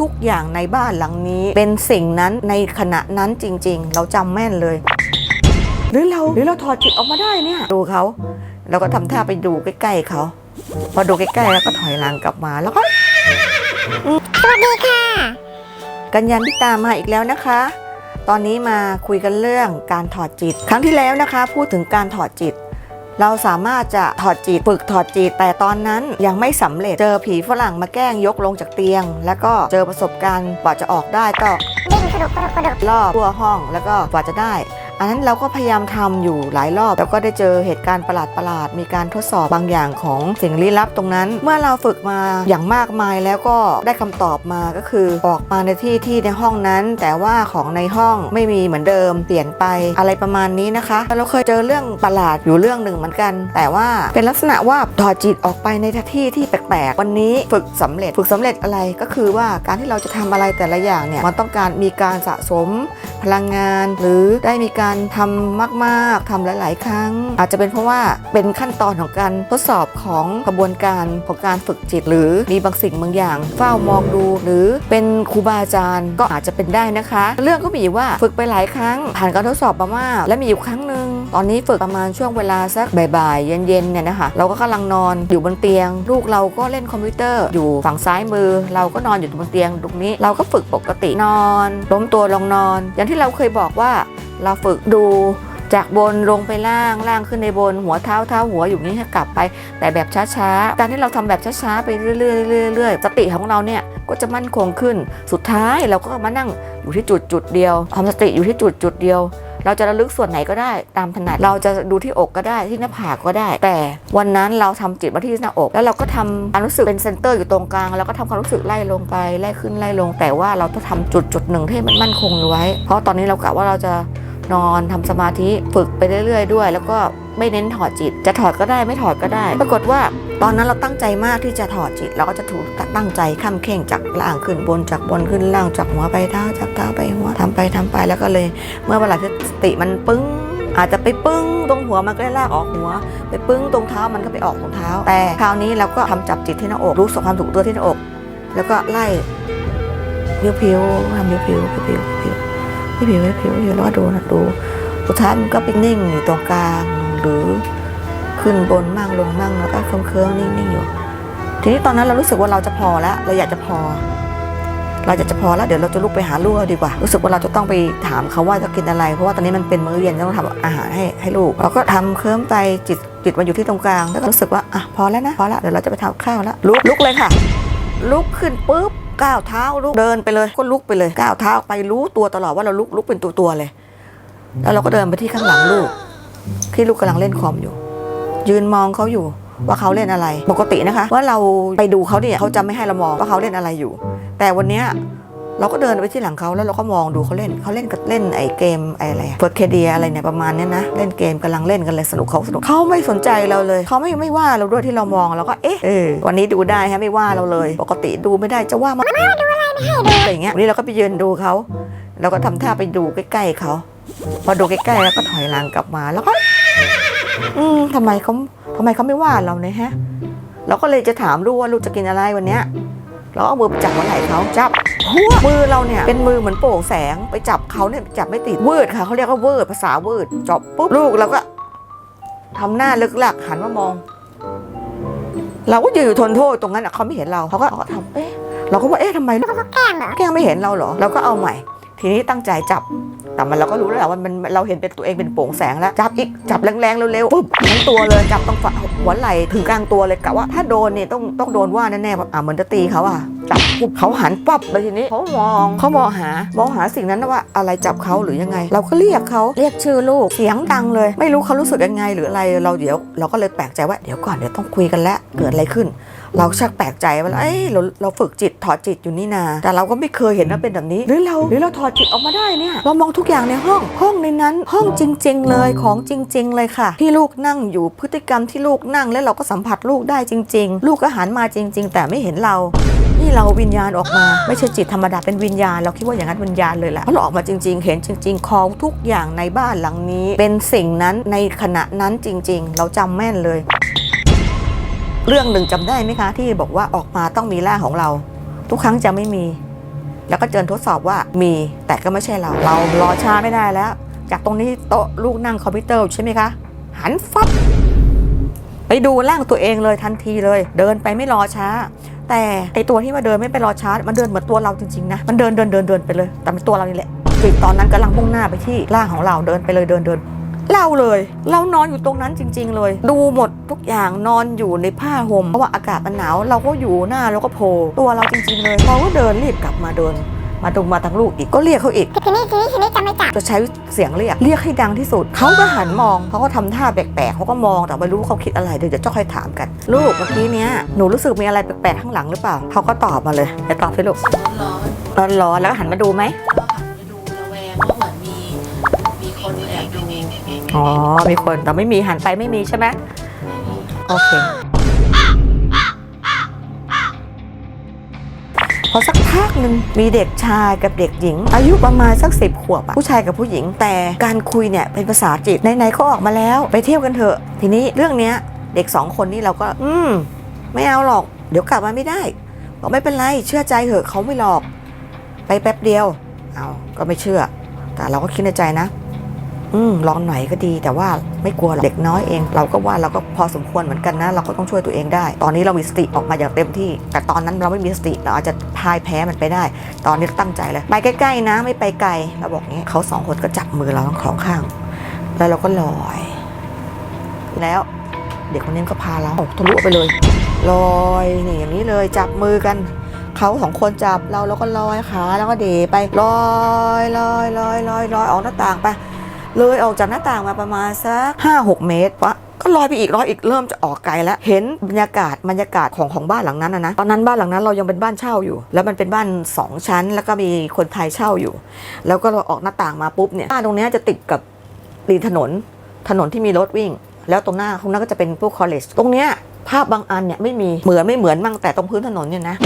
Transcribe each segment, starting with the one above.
ทุกอย่างในบ้านหลังนี้ เป็นสิ่งนั้นในขณะนั้นจริง ๆ เราจำแม่นเลย หรือเราหรือเราถอดจิตออกมาได้เนี่ย ดูเขาเราก็ทำท่าไปดูใกล้ๆเขาพอดูใกล้ๆแล้วก็ถอยหลังกลับมาแล้วก็สวัสดีค่ะ กัญญาพิตามาอีกแล้วนะคะ ตอนนี้มาคุยกันเรื่องการถอดจิต ครั้งที่แล้วนะคะ พูดถึงการถอดจิต เราสามารถจะถอดจิตฝึกถอดจิตแต่ตอนนั้นยังไม่สำเร็จเจอผีฝรั่งมาแกล้งยกลงจากเตียง แล้วก็เจอประสบการณ์กว่าจะออกได้ก็ดิ้นกระดุกกระดุกกระดุกรอบทั่วห้องแล้วก็กว่าจะได้ อันนั้นเราก็พยายามทำอยู่หลายรอบ แล้วก็ได้เจอเหตุการณ์ประหลาดประหลาดๆมีการทดสอบบางอย่างของสิ่งลี้ลับตรงนั้น เมื่อเราฝึกมาอย่างมากมายแล้วก็ได้คำตอบมาก็คือออกมาในที่ที่ในห้องนั้น แต่ว่าของในห้องไม่มีเหมือนเดิมเปลี่ยนไปอะไรประมาณนี้นะคะเราเคยเจอเรื่องประหลาดอยู่เรื่องหนึ่งเหมือนกัน แต่ว่าเป็นลักษณะว่าถอดจิตออกไปในที่ที่แปลกๆวันนี้ฝึกสำเร็จฝึกสำเร็จอะไรก็คือว่าการที่เราจะทำอะไรแต่ละอย่างเนี่ยมันต้องการมีการสะสมพลังงาน หรือได้มีการทำมากๆทำหลาย ๆ ครั้ง อาจจะเป็นเพราะว่าเป็นขั้นตอนของการทดสอบของกระบวนการของการฝึกจิต หรือมีบางสิ่งบางอย่าง เฝ้ามองดู หรือเป็นครูบาอาจารย์ก็อาจจะเป็นได้นะคะ เรื่องก็มีว่าฝึกไปหลายครั้ง ผ่านการทดสอบมามากและมีอยู่ครั้งหนึ่งตอนนี้ฝึกประมาณช่วงเวลาสักบ่ายๆเย็นๆเนี่ยนะคะเราก็กำลังนอนอยู่บนเตียง ลูกเราก็เล่นคอมพิวเตอร์อยู่ฝั่งซ้ายมือ เราก็นอนอยู่บนเตียงตรงนี้ เราก็ฝึกปกตินอนล้มตัวลงนอน อย่างที่เราเคยบอกว่า เราฝึกดูจากบนลงไปล่างล่างขึ้นในบนหัวเท้าเท้าหัวอยู่นี้ให้กลับไป แต่แบบช้าๆ การที่เราทำแบบช้าๆ ไปเรื่อยๆเรื่อยๆสติของเราเนี่ยก็จะมั่นคงขึ้น สุดท้ายเราก็มานั่งอยู่ที่จุดจุดเดียวทำสติอยู่ที่จุดจุดเดียว เราจะระลึกส่วนไหนก็ได้ตามถนัดเราจะดูที่อกก็ได้ที่หน้าผากก็ได้ แต่วันนั้นเราทำจิตมาที่หน้าอก แล้วเราก็ทำความรู้สึกเป็นเซนเตอร์อยู่ตรงกลางแล้วก็ทำความรู้สึกไล่ลงไปไล่ขึ้นไล่ลง แต่ว่าเราต้องทำจุดจุดหนึ่งที่มันมั่นคงไว้ เพราะตอนนี้เรากะว่าเราจะ นอนทำสมาธิฝึกไปเรื่อยๆด้วย แล้วก็ไม่เน้นถอดจิต จะถอดก็ได้ไม่ถอดก็ได้ ปรากฏว่าตอนนั้นเราตั้งใจมากที่จะถอดจิต เราก็จะถูกตั้งใจข้ามเข่งจากล่างขึ้นบนจากบนขึ้นล่างจากหัวไปเท้าจากเท้าไปหัวทำไปทำไปแล้วก็เลย เมื่อเวลาที่สติมันปึ้งอาจจะไปปึ้งตรงหัวมันก็ได้ลากออกหัว ไปปึ้งตรงเท้ามันก็ไปออกตรงเท้า แต่คราวนี้เราก็ทำจับจิตที่หน้าอกรู้สึกความถูกตัวที่หน้าอก แล้วก็ไล่เพียวผิวๆทำเพียวๆผิวๆผิวๆ ผิวๆผิวๆผิวๆแล้วก็ดูนะดูสุดท้ายมันก็ไปนิ่งอยู่ตรงกลางหรือขึ้นบนมั่งลงมั่งแล้วก็เคลิ้มๆนิ่งๆอยู่ ทีนี้ตอนนั้นเรารู้สึกว่าเราจะพอแล้วเราอยากจะพอ เราจะจะพอแล้วเดี๋ยวเราจะลุกไปหาลูกเราดีกว่า รู้สึกว่าเราจะต้องไปถามเขาว่าจะกินอะไร เพราะว่าตอนนี้มันเป็นมื้อเย็นต้องทำอาหารให้ให้ลูกเราก็ทำเคลิ้มไปจิตจิตมันอยู่ที่ตรงกลาง แล้วก็รู้สึกว่าอะพอแล้วนะพอแล้วเดี๋ยวเราจะไปทำข้าวแล้วลุกลุกเลยค่ะ ลุกขึ้นปุ๊บ ก้าวเท้าลุกเดินไปเลยก็ลุกไปเลยก้าวเท้าไปรู้ตัวตลอดว่าเราลุกลุกเป็นตัวตัวเลย แล้วเราก็เดินไปที่ข้างหลังลูก ที่ลูกกำลังเล่นคอมอยู่ ยืนมองเขาอยู่ว่าเขาเล่นอะไร ปกตินะคะ ว่าเราไปดูเขาเนี่ยเขาจะไม่ให้เรามองว่าเขาเล่นอะไรอยู่ แต่วันเนี้ย เราก็เดินไปที่หลังเขาแล้วเราก็มองดูเขาเล่นเขาเล่นกับเล่นไอ้เกมไอ้อะไรเฟิร์สเคเดียอะไรเนี่ยประมาณเนี้ยนะเล่นเกมกำลังเล่นกันเลยสนุกเขาสนุกเขาไม่สนใจเราเลยเขาไม่ไม่ว่าเราด้วยที่เรามองเราก็เอ๊ะเออวันนี้ดูได้ฮะไม่ว่าเราเลย ปกติดูไม่ได้จะว่ามาอะไรอย่างเงี้ยวันนี้เราก็ไปยืนดูเขาเราก็ทำท่าไปดูใกล้ๆเขาพอดูใกล้ๆแล้วก็ถอยหลังกลับมาแล้วก็ อืมทำไมเขาทำไมเขาไม่ว่าเราเนี่ยฮะ เราก็เลยจะถามลูกว่าลูกจะกินอะไรวันเนี้ยเราเอามือไปจับหัวไหล่เขาจับ มือเราเนี่ยเป็นมือเหมือนโป่งแสงไปจับเขาเนี่ยจับไม่ติดวืดค่ะเขาเรียกว่าเวิร์ดภาษาเวิร์ดจับปุ๊บลูกเราก็ทำหน้าลึกหลักหันมามอง เราก็ยืนอยู่ทนโทษตรงนั้นอะเขาไม่เห็นเราเขาก็ทำเอ๊ะเราก็ว่าเอ๊ะทำไมแล้วก็แกล้งเหรอแกล้งไม่เห็นเราเหรอเราก็เอาใหม่ ทีนี้ตั้งใจจับแต่มันเราก็รู้แล้วแหละว่ามันเราเห็นเป็นตัวเองเป็นโป่งแสงแล้วจับอีกจับแรงๆเร็วๆปุ๊บทั้งตัวเลยจับตรงฝ่าหัวไหล่ถึงกลางตัวเลยกะว่าถ้าโดนเนี่ยต้องต้องโดนว่าแน่ๆแบบอะเหมือนจะตีเขาอะ จับปุ๊บเขาหันปั๊บไปทีนี้เขามองเขามองหามองหาสิ่งนั้นนะว่าอะไรจับเขาหรือยังไง เราก็เรียกเขาเรียกชื่อลูกเสียงดังเลย ไม่รู้เขารู้สึกยังไงหรืออะไรเราเดี๋ยว เราก็เลยแปลกใจว่าเดี๋ยวก่อนเดี๋ยวต้องคุยกันแล้วเกิดอะไรขึ้น เราชักแปลกใจว่าเอ้ยเราเราฝึกจิตถอดจิตอยู่นี่นา แต่เราก็ไม่เคยเห็นว่าเป็นแบบนี้ หรือเราหรือเราถอดจิตออกมาได้เนี่ยเรามองทุกอย่างในห้องห้องในนั้น ห้องจริง ๆ เลยของจริง ๆ เลยค่ะ ที่ลูกนั่งอยู่พฤติกรรมที่ลูกนั่งแล้วเราก็สัมผัสลูกได้จริง ๆ ลูกก็หันมาจริง ๆ แต่ไม่เห็นเรานี่ เราวิญญาณออกมา ไม่ใช่จิตธรรมดาเป็นวิญญาณ เราคิดว่าอย่างนั้นวิญญาณเลยแหละเพราะเราออกมาจริง ๆ เห็นจริง ๆ ของทุกอย่างในบ้านหลังนี้ เป็นสิ่งนั้นในขณะนั้นจริง ๆ เราจำแม่นเลย เรื่องหนึ่งจำได้ไหมคะ ที่บอกว่าออกมาต้องมีร่างของเรา ทุกครั้งจะไม่มี แล้วก็เจอทดสอบว่ามีแต่ก็ไม่ใช่เรา เรารอช้าไม่ได้แล้ว จากตรงนี้โต๊ะลูกนั่งคอมพิวเตอร์ใช่ไหมคะหันฟับไปดูร่างตัวเองเลยทันทีเลย เดินไปไม่รอช้า แต่ไอตัวที่มาเดินไม่ไปรอชาร์จมันเดินเหมือนตัวเราจริงๆนะมันเดินเดินเดินเดินไปเลย แต่เป็นตัวเรานี่แหละจิตตอนนั้นกำลังมุ่งหน้าไปที่ร่างของเราเดินไปเลยเดินเดินเราเลย เรานอนอยู่ตรงนั้นจริง ๆ เลย ดูหมดทุกอย่างนอนอยู่ในผ้าห่มเพราะว่าอากาศมันหนาวเราก็อยู่หน้าเราก็โผล่ตัวเราจริง ๆ เลยเราก็เดินรีบกลับมาเดิน มาตรงมาทางลูกอีกก็เรียกเขาอีกทีนี้ทีนี้ทีนี้จะไม่จับจะใช้เสียงเรียกเรียกให้ดังที่สุดเขาก็หันมองเขาก็ทำท่าแปลกๆเขาก็มองแต่ไม่รู้เขาคิดอะไรเดี๋ยวจะค่อยถามกัน ลูกเมื่อกี้เนี้ยหนูรู้สึกมีอะไรแปลกๆข้างหลังหรือเปล่าเขาก็ตอบมาเลยไอ้ตอบสิลูกร้อนร้อนๆแล้วก็หันมาดูไหมๆก็หันไปดูระแวงว่าเหมือนมีมีคนแอบดูอ๋อ มีคนแต่ไม่มีหันไปไม่มีใช่ไหมโอเค พอสักพักหนึ่งมีเด็กชายกับเด็กหญิง อายุประมาณสักสิบขวบผู้ชายกับผู้หญิง แต่การคุยเนี่ยเป็นภาษาจิตไหนๆก็ออกมาแล้วไปเที่ยวกันเถอะ ทีนี้เรื่องเนี้ยเด็กสองคนนี้เราก็ อืม ไม่เอาหรอก เดี๋ยวกลับมาไม่ได้บอกไม่เป็นไรเชื่อใจเถอะเขาไม่หลอก ไปแป๊บเดียว เอาก็ไม่เชื่อ แต่เราก็คิดในใจนะ อืมลองหน่อยก็ดี แต่ว่าไม่กลัวหรอกเด็กน้อยเอง เราก็ว่าเราก็พอสมควรเหมือนกันนะ เราก็ต้องช่วยตัวเองได้ ตอนนี้เรามีสติออกมาอย่างเต็มที่ แต่ตอนนั้นเราไม่มีสติเราอาจจะพายแพ้มันไปได้ ตอนนี้ตั้งใจเลยไปใกล้ๆนะ ไม่ไปไกลเราบอกงี้เขาสองคนก็จับมือเราทั้งสองข้าง แล้วเราก็ลอย แล้วเด็กคนนี้ก็พาเราทะลุไปเลยลอยนี่อย่างนี้เลยจับมือกันเขาสองคนจับเราแล้วก็ลอยขาแล้วก็เดไปลอยลอยลอยลอยลอยออกหน้าต่างไป เลยออกจากหน้าต่างมาประมาณสักห้าหกเมตรวะก็ลอยไปอีกลอยอีกเริ่มจะออกไกลแล้ว เห็นบรรยากาศบรรยากาศของของบ้านหลังนั้นนะตอนนั้นบ้านหลังนั้นเรายังเป็นบ้านเช่าอยู่ แล้วมันเป็นบ้านสองชั้น แล้วก็มีคนไทยเช่าอยู่ แล้วก็เราออกหน้าต่างมาปุ๊บเนี่ยบ้านตรงนี้จะติดกับริมถนนถนนที่มีรถวิ่ง แล้วตรงหน้าตรงนั้นก็จะเป็นพวกคอลเลจตรงเนี้ย ภาพบางอันเนี่ยไม่มีเหมือนไม่เหมือนมั่งแต่ตรงพื้นถนนเนี่ยนะ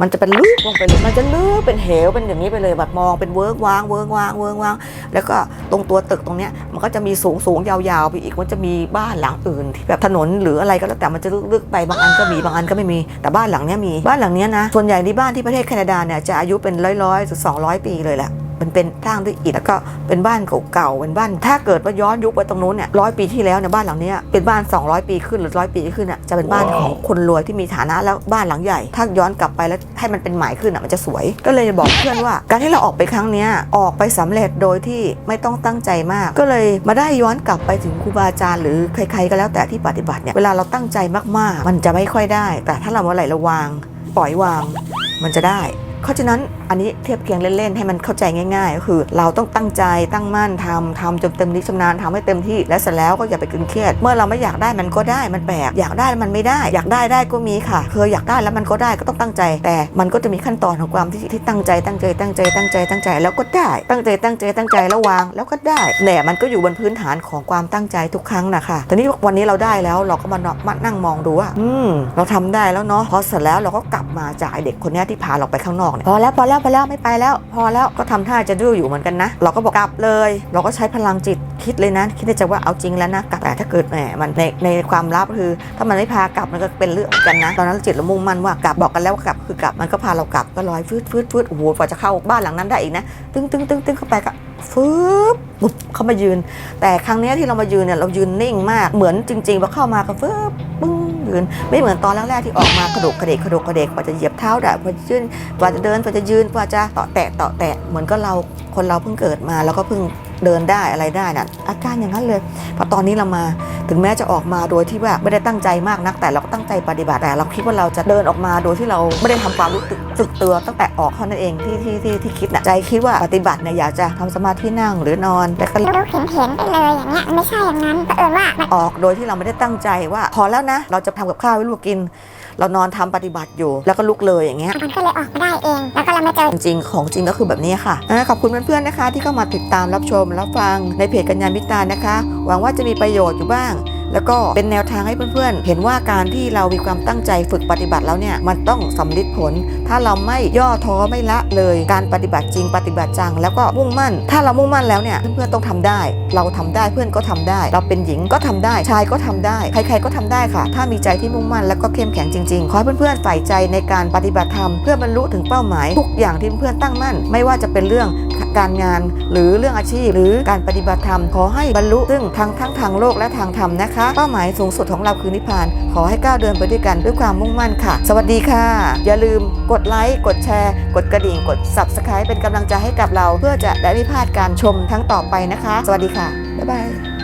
มันจะเป็นลึกลงไปเลยมันจะลึกเป็นเหวเป็นอย่างนี้ไปเลยแบบมองเป็นเวิร์กว้างเวิร์กว้างเวิร์กว้าง แล้วก็ตรงตัวตึกตรงเนี้ยมันก็จะมีสูงสูงยาวๆไปอีกมันจะมีบ้านหลังอื่นที่แบบถนนหรืออะไรก็แล้วแต่มันจะลึกๆไปบางอันก็มีบางอันก็ไม่มีแต่บ้านหลังเนี้ยมีบ้านหลังเนี้ยนะส่วนใหญ่ในบ้านที่ประเทศแคนาดาเนี่ยจะอายุเป็นร้อยๆถึงสองร้อยปีเลยแหละ มันเป็นสร้างด้วยอิฐแล้วก็เป็นบ้านเก่าๆเป็นบ้าน ถ้าเกิดว่าย้อนยุคไปตรงนู้นเนี่ยร้อยปีที่แล้วเนี่ยบ้านหลังเนี้ยเป็นบ้าน 200 ปีขึ้นหรือร้อยปีขึ้นอะจะเป็นบ้านของคนรวยที่มีฐานะแล้วบ้านหลังใหญ่ ถ้าย้อนกลับไปแล้วให้มันเป็นหมายขึ้นอะมันจะสวย ก็เลยบอกเพื่อนว่า การที่เราออกไปครั้งเนี้ยออกไปสำเร็จโดยที่ไม่ต้องตั้งใจมาก ก็เลยมาได้ย้อนกลับไปถึงครูบาอาจารย์หรือใครๆก็แล้วแต่ที่ปฏิบัติเนี่ยเวลาเราตั้งใจมากๆ มันจะไม่ค่อยได้ แต่ถ้าเราเมื่อไหร่เราวางปล่อยวาง มันจะได้ เพราะฉะนั้นอันนี้เทียบเคียงเล่นๆให้มันเข้าใจง่าย ๆ ก็คือ เราต้องตั้งใจตั้งมั่นทำทำจนเต็มที่ชำนาญทำให้เต็มที่ และเสร็จแล้วก็อย่าไปกึนเครียด เมื่อเราไม่อยากได้มันก็ได้มันแปลกอยากได้มันไม่ได้ อยากได้ได้ก็มีค่ะเคยอยากได้แล้วมันก็ได้ก็ต้องตั้งใจ แต่มันก็จะมีขั้นตอนของความที่ที่ตั้งใจตั้งใจตั้งใจตั้งใจตั้งใจแล้วก็ได้ ตั้งใจตั้งใจตั้งใจแล้ววางแล้วก็ได้แต่มันก็อยู่บนพื้นฐานของความตั้งใจทุกครั้งนะคะต่นี่วันนี้เราได้แล้วเราก็มาเนาะมานั่งมองดูว่าอืมเราทำได้แล้วเนาะพอเสร็จแล้วเราก็กลับมาจากเด็กคนนี้ที่พาเราไปข้างนอกเนี่ยพอแล้วพอแล้วพอแล้วไม่ไปแล้ว พอแล้วก็ทำท่าจะดื้ออยู่เหมือนกันนะ เราก็บอกกลับเลย เราก็ใช้พลังจิตคิดเลยนะ คิดในใจว่าเอาจริงแล้วนะกลับแต่ถ้าเกิดแหมมันในในความลับคือ ถ้ามันไม่พากลับมันก็เป็นเรื่องกันนะตอนนั้นจิตเรามุ่งมั่นว่ากลับบอกกันแล้วว่ากลับคือกลับมันก็พาเรากลับก็ลอยฟืดฟืดฟืดโอ้โหกว่าจะเข้าบ้านหลังนั้นได้อีกนะตึ้งตึ้งตึ้งตึ้งเข้าไปก็ฟืบปุ๊บเข้ามายืน แต่ครั้งนี้ที่เรามายืนเนี่ยเรายืนนิ่งมากเหมือนจริงๆพอเข้ามาก็ฟืบปึ้ง น ไม่เหมือนตอนแรกๆที่ออกมากระดกกระเดกกระดกกระเดกกว่าจะเหยียบเท้าได้กว่าจะยืนกว่าจะเดินกว่าจะยืนกว่าจะเตาะแตะเตาะแตะเหมือนก็เราคนเราเพิ่งเกิดมาแล้วก็เพิ่ง เดินได้อะไรได้น่ะอาการอย่างนั้นเลยพอตอนนี้เรามาถึงแม้จะออกมาโดยที่ว่าไม่ได้ตั้งใจมากนัก แต่เราก็ตั้งใจปฏิบัติแต่เราคิดว่าเราจะเดินออกมาโดยที่เราไม่ได้ทำความรู้สึกสึกตัวตั้งแต่ออกเท่านั้นเองที่ที่ที่ที่คิดนะใจคิดว่าปฏิบัติเนี่ยอยากจะทำสมาธินั่งหรือนอนแต่ก็รู้เห็นเห็นไปเลยอย่างเงี้ยไม่ใช่อย่างนั้นเผอิญว่าออกโดยที่เราไม่ได้ตั้งใจว่าพอแล้วนะ เราจะทำกับข้าวให้ลูกกิน เรานอนทำปฏิบัติอยู่ แล้วก็ลุกเลยอย่างเงี้ยมันก็เลยออกมาได้เอง แล้วก็เรามาเจอจริงๆของจริงก็คือแบบนี้ค่ะอ่าขอบคุณเพื่อนๆนะคะ ที่เข้ามาติดตามรับชมรับฟังในเพจกัญญามิตรานะคะ หวังว่าจะมีประโยชน์อยู่บ้าง แล้วก็เป็นแนวทางให้เพื่อนๆ เห็นว่าการที่เรามีความตั้งใจฝึกปฏิบัติแล้วเนี่ยมันต้องสำลิดผล ถ้าเราไม่ย่อท้อไม่ละเลยการปฏิบัติจริงปฏิบัติจัง แล้วก็มุ่งมั่น ถ้าเรามุ่งมั่นแล้วเนี่ยเพื่อนๆต้องทำได้ เราทำได้เพื่อนก็ทำได้ เราเป็นหญิงก็ทำได้ชายก็ทำได้ ใครๆก็ทำได้ค่ะ ถ้ามีใจที่มุ่งมั่นแล้วก็เข้มแข็งจริงๆขอให้เพื่อนๆใฝ่ใจในการปฏิบัติธรรมเพื่อบรรลุถึงเป้าหมายทุกอย่างที่เพื่อนๆตั้งมั่น ไม่ว่าจะเป็นเรื่องการงานหรือเรื่องอาชีพ หรือการปฏิบัติธรรมขอให้บรรลุซึ่งทั้งทั้งทางโลกและทางธรรมนะคะ เป้าหมายสูงสุดของเราคือนิพพาน ขอให้ก้าวเดินไปด้วยกันด้วยความมุ่งมั่นค่ะ สวัสดีค่ะ อย่าลืมกดไลค์กดแชร์ กดกระดิ่งกด subscribe เป็นกำลังใจให้กับเรา เพื่อจะได้ไม่พลาดการชมทั้งต่อไปนะคะ สวัสดีค่ะบ๊ายบาย